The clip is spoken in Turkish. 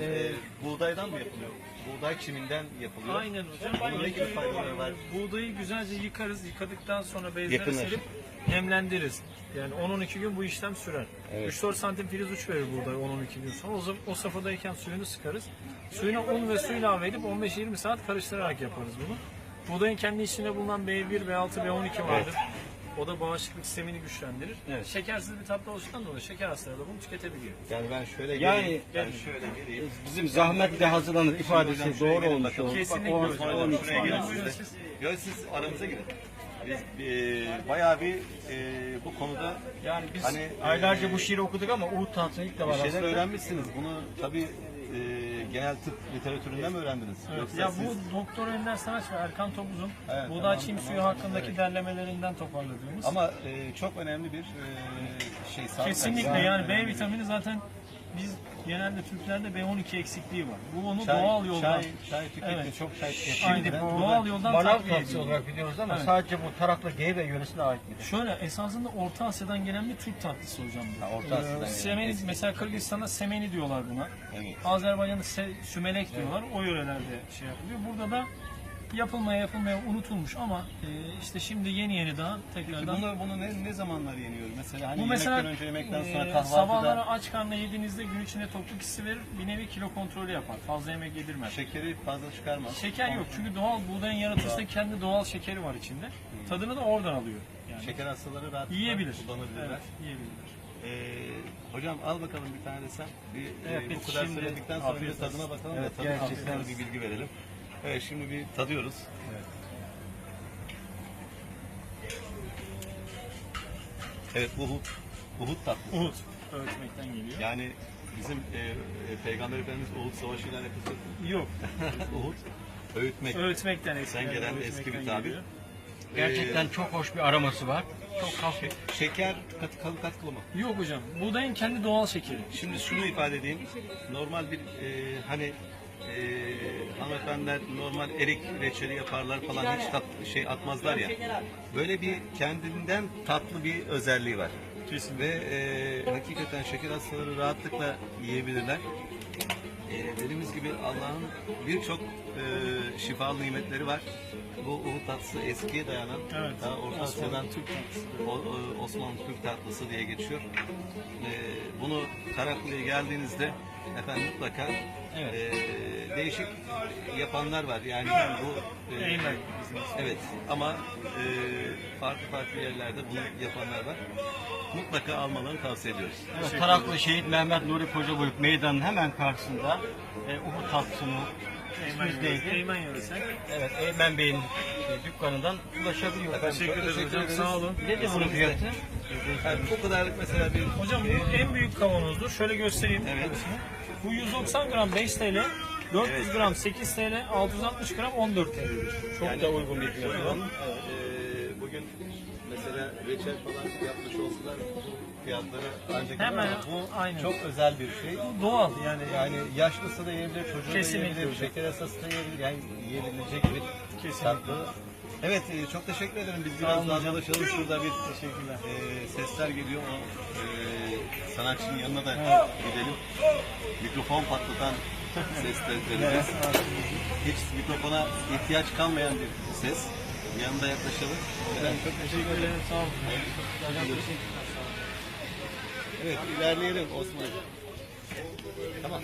e, buğdaydan mı yapılıyor? Buğday çiminden yapılıyor. Aynen hocam. Bunun ne gibi faydaları var? Buğdayı güzelce yıkarız. Yıkadıktan sonra bezlere Yakınır. serip nemlendiririz. Yani 10-12 gün bu işlem sürer. Evet. 3-4 santim filiz uç verir buğday 10-12 gün sonra. O, zaman- o safhadayken suyunu sıkarız. Suyuna un ve su ilave edip 15-20 saat karıştırarak yaparız bunu. Buğdayın kendi içinde bulunan B1, B6, B12 vardır. O da bağışıklık sistemini güçlendirir. Evet. Şekersiz bir tatlı oluşundan dolayı şeker hastaları da bunu tüketebiliyor. Yani ben şöyle Yani- geleyim. ben şöyle geleyim. Bizim zahmetle hazırlanır ifadesi doğru olmuş oldu. Kesinlikle Bak, o- hocam. o- Hocam şuraya gelin siz de. siz. Yo, siz aramıza girin. Biz e, bayağı bir e, bu konuda Yani biz Hani, aylarca e, bu şiiri okuduk ama Uğut tahtını ilk bir defa şeyler rastladık. öğrenmişsiniz. Bunu tabii e, genel tıp literatüründen mi öğrendiniz? Yoksa Ya siz- bu Doktor Önder Saraç ve Erkan Topuz'un Evet, Buğday tamam, Çim tamam. Suyu hakkındaki derlemelerinden toparladığımız. Ama e, çok önemli bir e, şey Kesinlikle yani B vitamini zaten biz genelde Türklerde B12 eksikliği var. Bu onu Çay, doğal yoldan çay, çay tüketimi Evet. çok çay tüketimi. bu doğal yoldan Manav tatlısı olarak biliyoruz ama Evet. sadece bu taraklı Geyve yöresine ait bir. Şöyle esasında Orta Asya'dan gelen bir Türk tatlısı hocam bu. Ha, Orta Asya'dan gelen. semeni, mesela Kırgızistan'da semeni diyorlar buna. Evet. Azerbaycan'da se- sümelek diyorlar. O yörelerde şey yapılıyor. Burada da yapılmaya yapılmaya unutulmuş ama e, işte şimdi yeni yeni daha tekrardan Bunu, bunu ne, ne zamanlar yeniyor? Mesela hani Bu mesela yemekten önce yemekten sonra e, kahvaltıda sabahları aç karnına yediğinizde gün içinde tokluk hissi verir. Bir nevi kilo kontrolü yapar. Fazla yemek yedirmez. şekeri fazla çıkarmaz. Şeker yok çünkü doğal buğdayın yaratılışta kendi doğal şekeri var içinde. Tadını da oradan alıyor. Yani Şeker hastaları rahat yiyebilir. kullanabilirler. Evet, yiyebilirler. Ee, hocam al bakalım bir tane de sen. Bir, Evet, e, bu kadar söyledikten sonra bir tadına bakalım Evet, da tadı gerçekten. hakkında bir bilgi verelim. Evet şimdi bir tadıyoruz. Evet bu Uhud, Uhud tatlısı. Uhud öğretmekten geliyor. Yani bizim e, e, Peygamber Efendimiz Uhud Savaşı ile alakası yok. Yok. Uhud, öğütmek. Öğretmekten eski. Sen gelen eski bir geliyor. tabir. Gerçekten çok hoş bir aroması var. Çok hafif. Ee, şeker kat, kalı katkılı mı? Yok hocam. Buğdayın kendi doğal şekeri. Şimdi şunu ifade edeyim. Normal bir e, hani e, hanımefendiler normal erik reçeli yaparlar falan hiç tat, şey atmazlar ya. Böyle bir kendinden tatlı bir özelliği var. Kesinlikle. Ve e, hakikaten şeker hastaları rahatlıkla yiyebilirler. E, dediğimiz gibi Allah'ın birçok e, şifalı nimetleri var. Bu Uhud tatlısı eskiye dayanan, Evet. daha Orta Asya'dan Türk tatlısı. o, o- Osmanlı Türk tatlısı diye geçiyor. Ee, bunu Karaklı'ya geldiğinizde efendim mutlaka Evet. ee, değişik yapanlar var. Yani bu Eymen. Evet ama ee, farklı farklı yerlerde bunu yapanlar var. Mutlaka almalarını tavsiye ediyoruz. Evet, Taraklı Şehit Mehmet Nuri Kocaboyuk meydanın hemen karşısında e, Uhud tatlısını Eymen yöresi. Evet, Eymen Bey'in e, dükkanından ulaşabiliyor. Teşekkür teşekkür hocam. Sağ olun. Nedir bunun fiyatı? Yani bu kadarlık mesela bir Hocam bu en büyük kavanozdur. Şöyle göstereyim. Evet. Bu 190 gram 5 TL, 400 Evet. gram 8 TL, 660 gram 14 TL'dir. Çok Yani da uygun bir fiyat. ee, bugün mesela reçel falan yapmış olsalar bu fiyatları ancak Hemen bu aynen. çok özel bir şey. doğal yani. Yani yaşlısı da yiyebilir, çocuğu Kesinlikle da yiyebilir, şeker hastası da yiyebilir. Yani yiyebilecek bir Kesinlikle. tatlı. Evet, e, çok teşekkür ederim. Biz biraz daha çalışalım. Şurada bir Teşekkürler. e, sesler geliyor. O e, sanatçının yanına da gidelim. Mikrofon patlatan seslerimiz. Hiç mikrofona ihtiyaç kalmayan bir ses. Yanında yaklaşalım. Evet, çok Teşekkür ederim. Sağ olun. Teşekkürler. Evet, ilerleyelim Osman. Tamam.